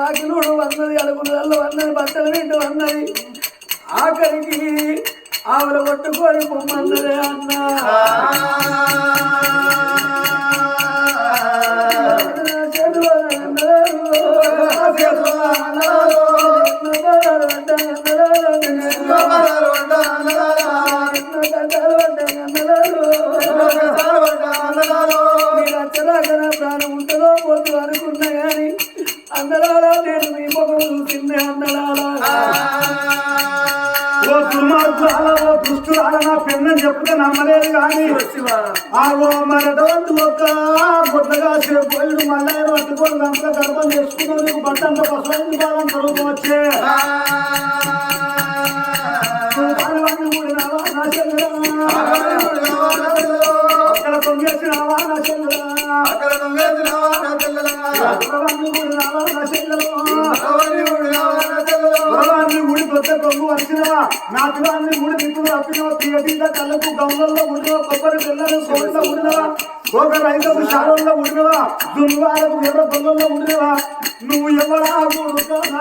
ఆకిలుడు వన్నది అలుగులు వన్నది బట్టలు వింటూ వన్నది. ఆఖరికి ఆవుల కొట్టుకొని పొమ్మన్నదే అన్న. ప్రాణం ఉంటుందో పోతు అనుకున్నా అందరాలా నేను మీ ముఖం చూసిందే అందరాలా ఓ దుర్మార్గులారా, ఓ దుష్టులారా, నా పెన్నని చెప్తే నమ్మలేదు కానీ ఆ ఓ మరడవంతు ఒక గుడ్డగా పోయిడు మళ్ళీ పట్టుకొని అంతా గర్భం చేసుకున్నావు నీకు బట్ట అంత పసరైంది కాలం తరుపు వచ్చే నువ్వు నా చెల్లెలా? అక్కడ నా చెల్లెలా? నా ముడి పెద్ద కొంగు వచ్చినవా నాటువాన్ని ముడి దిక్కులు అప్పినవా తీయటీత కళ్ళకు గౌలలో ఉడినవా కొబ్బరి పిల్లలు కోళ్ళలో ఉడినవా ఒక రైతుకు శాలంలో ఉడినవా దుర్వాలకు ఎర్ర నువ్వు ఎవరా నా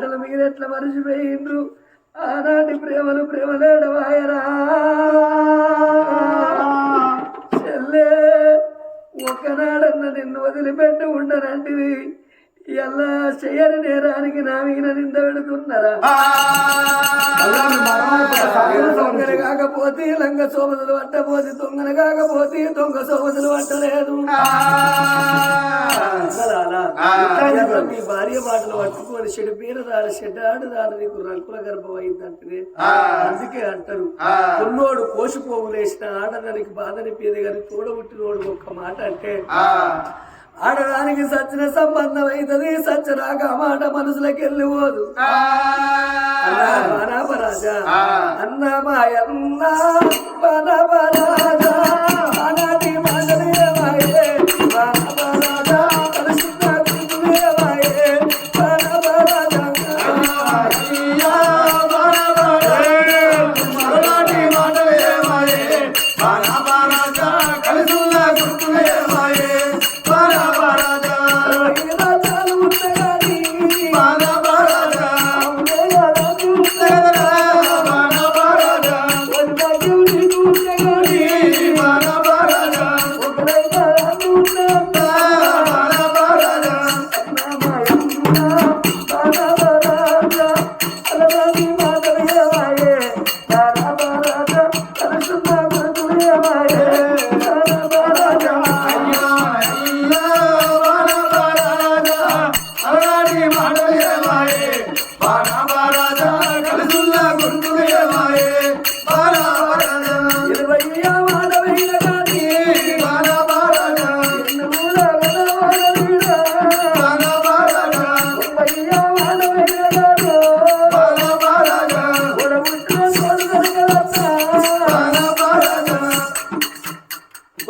మాటలు మీరెట్లా మరిచిపోయిండ్రు? ఆనాటి ప్రేమలు ప్రేమలేడవాయరా. చెల్లే ఒకనాడన్న నిన్ను వదిలిపెట్టి ఉండనంటివి. ఎలా చెయ్యని నేరానికి నా మీద నింద పెడుతున్నారా దొంగన కాకపోతే లంగ సోమదులు పట్టబోతే దొంగన కాకపోతే దొంగ సోమదులు పట్టలేదు మీ భార్య మాటలు పట్టుకొని చెడు పీరదారు చెడ్డాడుదారు నీకు రంకుల గర్భం అయిందంటే అందుకే అంటారు. కొన్నోడు కోసిపోగులేసిన ఆడదానికి బాధనిపించదు కానీ తోడబుట్టినోడు ఒక్క మాట అంటే ఆడదానికి సచ్చిన సంబంధం అవుతుంది సచ్చరాక ఆ మాట మనసులోకి వెళ్ళిపోదు మనపరాజా అన్న? మాయన్న గుర్తులేమాయే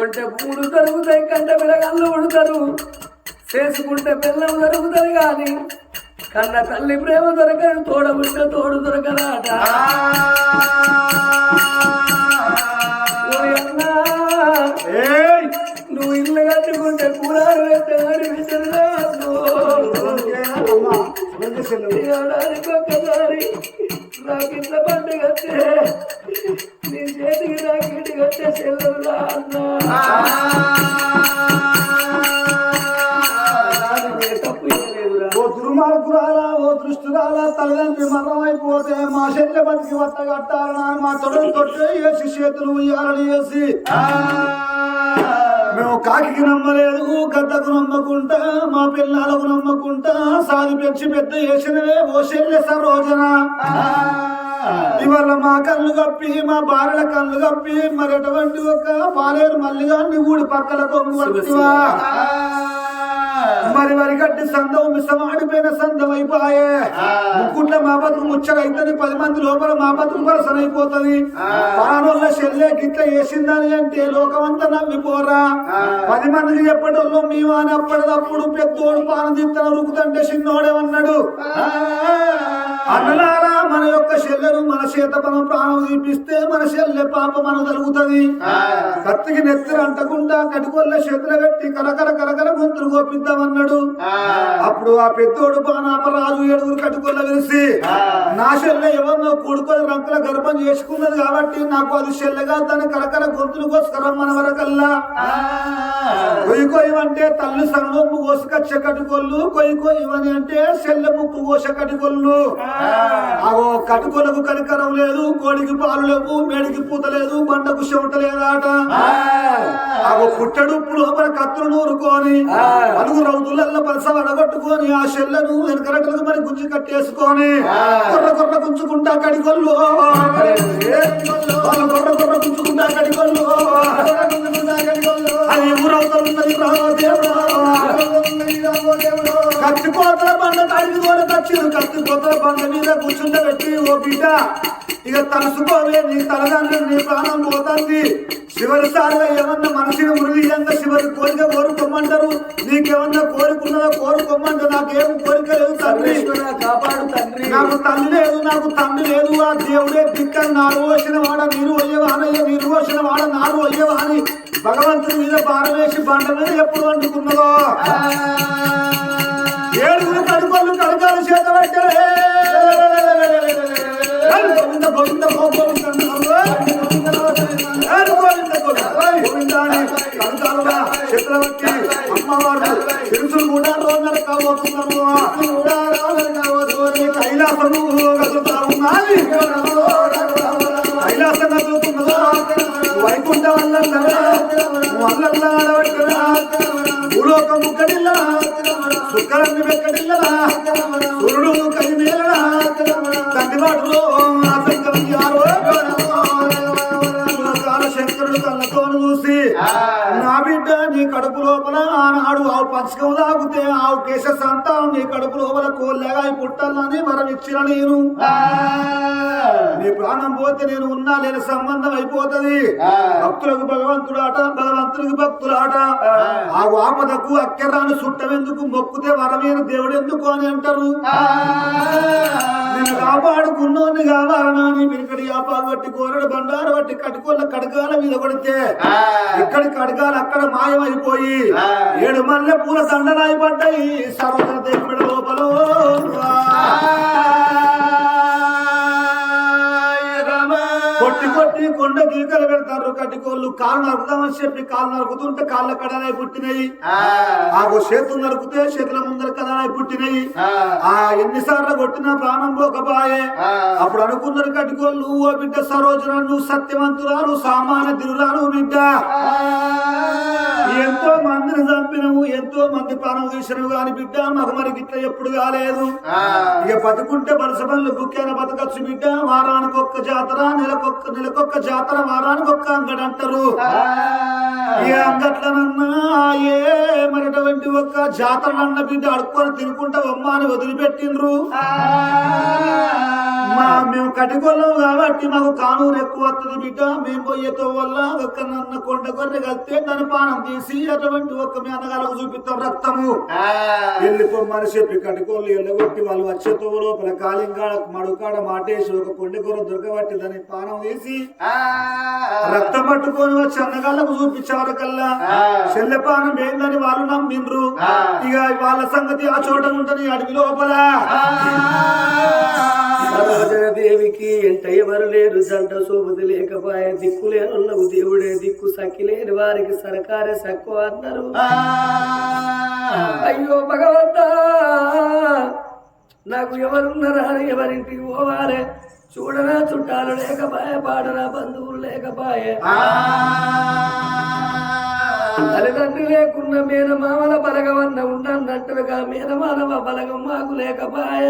కొంటే మూడు దొరుకుతాయి కంట పిల్లగాళ్ళు ఉడతారు. చేసుకుంటే పిల్లలు దొరుకుతారు కానీ కన్న తల్లి ప్రేమ దొరకదు తోడబుట్ట తోడు దొరకరాట అన్నా, నువ్వు ఇల్లు కట్టుకుంటే కూరాడు పెట్టాడు ఏడాదికి ఒక్కసారి నాకు ఇంట్లో పండుగ నీ చేతికి నాకు కట్టే చెల్లెలురా ఓ దుర్మార్గురాలా ఓ దృష్టిరాలా తల్లిదండ్రి మరణమైపోతే మా చెల్లె బతికి వట్ట కట్టాలనా మా తొడలు తొట్టే వేసి చేతులు ఉయ్యాలని వేసి. మేము కాకి నమ్మలేదు గద్దకు నమ్మకుంటా మా పిల్లలకు నమ్మకుంటా సాది పెంచి పెద్ద చేసినవే ఓ శల్య సరోజన ఇవాళ మా కళ్ళు కప్పి మా భార్యల కళ్ళు కప్పి మరి ఎటువంటి ఒక పాలేరు మల్లిగా ఊడి పక్కల వత్తివా మరి మరి గట్టి సందం మిసమాడిపోయిన సందం అయిపోయే. ముక్కుట్ల మా బతుకు ముచ్చడైతుంది పది మంది లోపల మా బతుకు పరసన అయిపోతుంది పానోళ్ళ చెల్లె గిట్ల వేసిందని అంటే లోకమంతా నవ్విపోరా పది మందికి చెప్పటంలో మేము అని అప్పటిదప్పుడు పెద్దోడు పానం తిత్తన రుకుతంటే చిన్నోడేమన్నాడు అన్నలారా మన యొక్క చెల్లెను మన చేత మనం ప్రాణం తీపిస్తే మన చెల్లె పాప మనం జరుగుతుంది కత్తికి నెత్తిన అంటకుండా కటికొల్ల చేతులు పెట్టి కలకల కలకల గొంతులు గోపిద్దామన్నాడు అప్పుడు ఆ పెద్దోడు బాణాపరాజు ఏడుగురు కట్టుకొల్ల కలిసి నా చెల్లె ఎవరినో కూడుకొని రంకుల గర్భం చేసుకున్నది కాబట్టి నాకు అది చెల్లెగా దాని కలకల గొంతులు కోసుకరం మన వరకల్లా. కొయ్యి కొయ్యమంటే తల్లి సన్నొప్పు కోసుకొచ్చే కట్టుకొల్లు కొయ్యి కొయ్యమని అంటే చెల్లె ముక్కు కోస కట్టుకొల్లు. అగో కట్టుకొలకు కనికరం లేదు కోడికి పాలు లేవు మేడికి పూత లేదు బండకు చెమట లేదాట. అగో పుట్టడు లోపల కత్తులు నూరుకొని అలుగు రౌతులల్ల పలస వడగొట్టుకొని ఆ చెల్లెను వెనకరటలకు మరి గుంజి కట్టేసుకొని కొర్ర కొర్ర గుంజుకుంటా కడికొల్లు కొర్ర కొర్ర గుంజుకుంటా కడికొల్లు అది ఊరవుతున్నది కత్తి కోతల బండ కాడికి కూడా కచ్చిరు కత్తి బండ మీద కూర్చుండబెట్టి ఓ బిడ్డ. ఇక తలుసుకోవే నీ తలదండ్రులు నీ ప్రాణం పోతుంది. చివరిసారిగా ఏమన్నా మనిషిని మృగీయంగా చివరి కోరిక కోరుకోమంటారు నీకేమన్నా కోరుకున్నదా కోరుకోమంటే నాకేం కోరిక లేదు తండ్రి. కాపాడు తండ్రి. నాకు తండ్రి లేదు నాకు తండ్రి లేదు. ఆ దేవుడే దిక్క నారు వచ్చిన వాడ నీరు అయ్యవానయ్య నీరు వచ్చిన వాడ నారు అయ్యవా అని భగవంతుడి మీద భారం వేసి బండ మీద ఎప్పుడు వండుకున్నదో. ఏడుగురు కడుకోళ్ళు కడకాలు చేత పెట్టలే. గోవింద గోవింద గోవింద కడకాలుగా చక్రవర్తి అమ్మవారు. తెలుసులు కూడా రోజులు కాబోతున్నారు సుక్కరాన్ని వెక్కడిల్లరా సూర్యుడు కలిమేలరా తండ్రివాటులో శంకరుడు కళ్ళతో చూసి నా బిడ్డ నీ కడుపు లోపల ఆనాడు ఆవు పంచకం తాగితే ఆవు కేశ సంతానం నీ కడుపు లోపల కోల్లేగా పుట్టాలని వరం ఇచ్చిన నేను నీ ప్రాణం పోతే నేను ఉన్నా లేని సంబంధం అయిపోతది. భక్తులకు భగవంతుడు ఆట భగవంతునికి భక్తులు ఆట ఆ ఆపదకు అక్కరాను చుట్టమెందుకు మొక్కుతే వరమైన దేవుడు ఎందుకు అని అంటారు. నేను కాపాడుకున్నోని కావాలనా? వెనుకడి ఆపాలు బట్టి కోరడు బండారు బట్టి కట్టుకోళ్ళ కడగాల మీద కొడితే ఇక్కడి కడగాలు అక్కడ మాయమైపోయి ఏడు మల్లె పూల దండనాయి పడ్డాయి. సర్వత దేవుడి లోపల. కొట్టి కొండ గీకలు పెడతారు కట్టికోళ్ళు కాళ్ళు నరుకుదామని చెప్పి కాళ్ళు నరుకుతుంటే కాళ్ళ కడనాయి పుట్టినాయి. ఆ. చేతులు నరుకుతే చేతుల ముందర కదనాయి పుట్టినాయి. ఆ. ఎన్నిసార్లు కొట్టినా ప్రాణం పోకపాయే. అప్పుడు అనుకున్నారు కట్టుకోళ్ళు ఓ బిడ్డ సరోజన నువ్వు సత్యవంతురాలు సామాన్య దిరురాలు బిడ్డ. ఎంతో మందిని చంపినవు ఎంతో మంది ప్రాణం తీసినవు కాని బిడ్డ మాకు మరి గిట్ల ఎప్పుడు కాలేదు. ఇక బతుకుంటే వలస పనులు బుక్కాన బతకచ్చు బిడ్డ? వారానికి ఒక్క జాతర నెలకొక్క నెలకొక్క జాతర వారానికి ఒక్క అంగడి అంటారు. ఏ అంగట్లనన్నా ఏ మరటువంటి ఒక్క జాతర అన్న బిడ్డ అడుక్కొని తినుకుంటా అమ్మ అని వదిలిపెట్టిండ్రు. మా మేము కటికొల్లం కాబట్టి మాకు కానూరు ఎక్కువ వస్తుంది బిడ్డ. మేము పోయేతో వల్ల ఒక్క నన్న కొండ గొర్రె కలిస్తే దాని పానం తీసి అటువంటి ఒక్క మీ అన్నగాలకు చూపిస్తాం రక్తము. వెళ్ళిపోమ్మని చెప్పి కటికోళ్ళు ఎల్లగొట్టి వాళ్ళు వచ్చేతో లోపల కాలింగాడ మడుకాడ మాటేసి ఒక కొండ గొర్రె దొరకబట్టి దాని పానం తీసి రక్తం పట్టుకొని వచ్చి అన్నగాళ్ళకు చూపించారు కల్లా. చెల్లెపానం ఏందని వాళ్ళు నమ్మిండ్రు. ఇక వాళ్ళ సంగతి ఆ చోట ఉంటుంది అడవి లోపల. సరోజన దేవికి నీకి ఎంట ఎవరు లేరు జంట సోబుది లేకపాయ దిక్కు లేనున్నవు దేవుడే దిక్కు సక్కి లేని వారికి సరకారే సక్కువ అన్నారు. అయ్యో భగవంతా నాకు ఎవరున్నారా ఎవరింటికి పోవాలే? చూడరా చుట్టాలు లేకపాయ పాడరా బంధువులు లేకపాయ. తల్లిదండ్రి లేకున్న మేనమామల బలగవన్న ఉన్నట్టుగా మేనమానవ బలగం మాకు లేకపాయ.